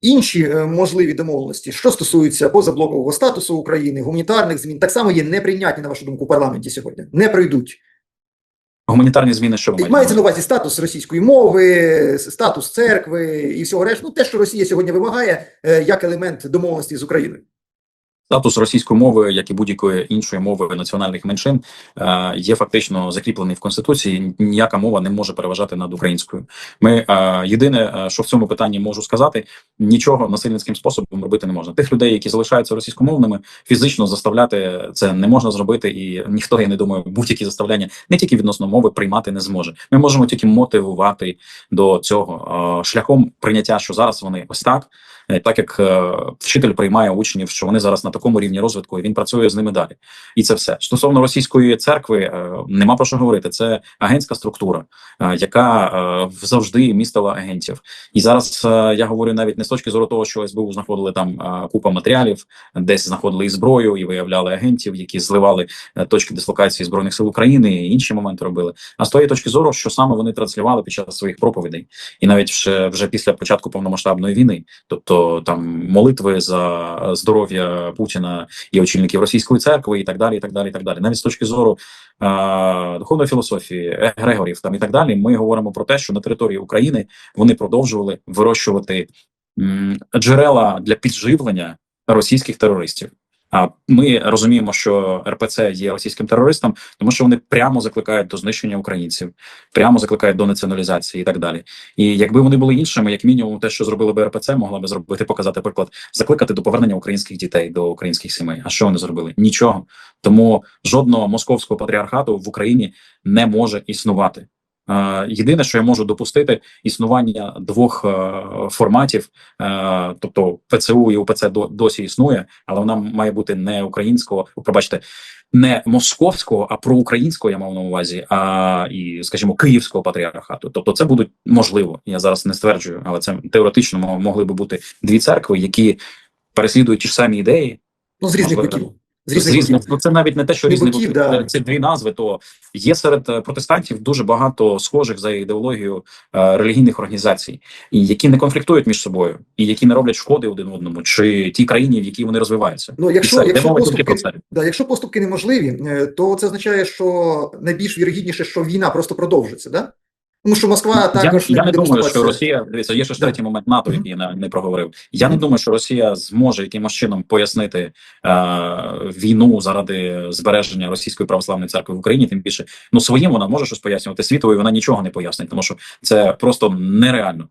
інші е, можливі домовленості, що стосуються позаблокового статусу України, гуманітарних змін, так само є неприйнятні, на вашу думку, в парламенті сьогодні. Не пройдуть. Гуманітарні зміни, що ви? Мається на увазі статус російської мови, статус церкви і всього решта. Ну, те, що Росія сьогодні вимагає е, як елемент домовленості з Україною. Статус російської мови, як і будь-якої іншої мови національних меншин, е, є фактично закріплений в конституції. Ніяка мова не може переважати над українською. Ми е, єдине, е, що в цьому питанні можу сказати, нічого насильницьким способом робити не можна. Тих людей, які залишаються російськомовними, фізично заставляти це не можна зробити, і ніхто я не думаю, будь-які заставляння не тільки відносно мови приймати не зможе. Ми можемо тільки мотивувати до цього шляхом прийняття, що зараз вони ось так. Е, Так як е, вчитель приймає учнів, що вони зараз на такому рівні розвитку, і він працює з ними далі, і це все стосовно російської церкви, е, нема про що говорити. Це агентська структура, яка завжди містила агентів. І зараз я говорю навіть не з точки зору того, що СБУ знаходили там купа матеріалів, десь знаходили і зброю, і виявляли агентів, які зливали точки дислокації збройних сил України і інші моменти робили. А з тої точки зору, що саме вони транслювали під час своїх проповідей, і навіть вже, вже після початку повномасштабної війни, тобто там молитви за здоров'я Путіна і очільників російської церкви, і так далі, і так далі, і так далі. Навіть з точки зору е, духовної філософії, Грегорів там і так далі, ми говоримо про те, що на території України вони продовжували вирощувати м, джерела для підживлення російських терористів. Ми розуміємо, що РПЦ є російським терористом, тому що вони прямо закликають до знищення українців, прямо закликають до націоналізації і так далі. І якби вони були іншими, як мінімум, те, що зробили би РПЦ, могла би зробити, показати приклад, закликати до повернення українських дітей до українських сімей. А що вони зробили? Нічого. Тому жодного московського патріархату в Україні не може існувати. Е, Єдине, що я можу допустити, існування двох е, форматів, е, тобто ПЦУ і УПЦ досі існує, але вона має бути не українського, пробачте, не московського, а проукраїнського, я мав на увазі, а і, скажімо, київського патріархату. Тобто, це будуть можливо. Я зараз не стверджую, але це теоретично могли би бути дві церкви, які переслідують ті ж самі ідеї, Ну, з різних боків. З різних Звісно, боків. ну це навіть не те, що різні боків, да. це, це дві назви. То є серед е, протестантів дуже багато схожих за ідеологією е, релігійних організацій, і які не конфліктують між собою, і які не роблять шкоди один одному, чи тій країні, в якій вони розвиваються. Ну, якщо, йде якщо, поступки, про це. да, якщо поступки неможливі, е, то це означає, що найбільш вірогідніше, що війна просто продовжиться, да? Тому що Москва також я не думаю, що. Росія дивіться, є ще ж третій момент НАТО, який я не, не проговорив. Я не думаю, що Росія зможе якимось чином пояснити е, війну заради збереження російської православної церкви в Україні. Тим більше, ну своїм вона може щось пояснювати світові. Вона нічого не пояснить, тому що це просто нереально.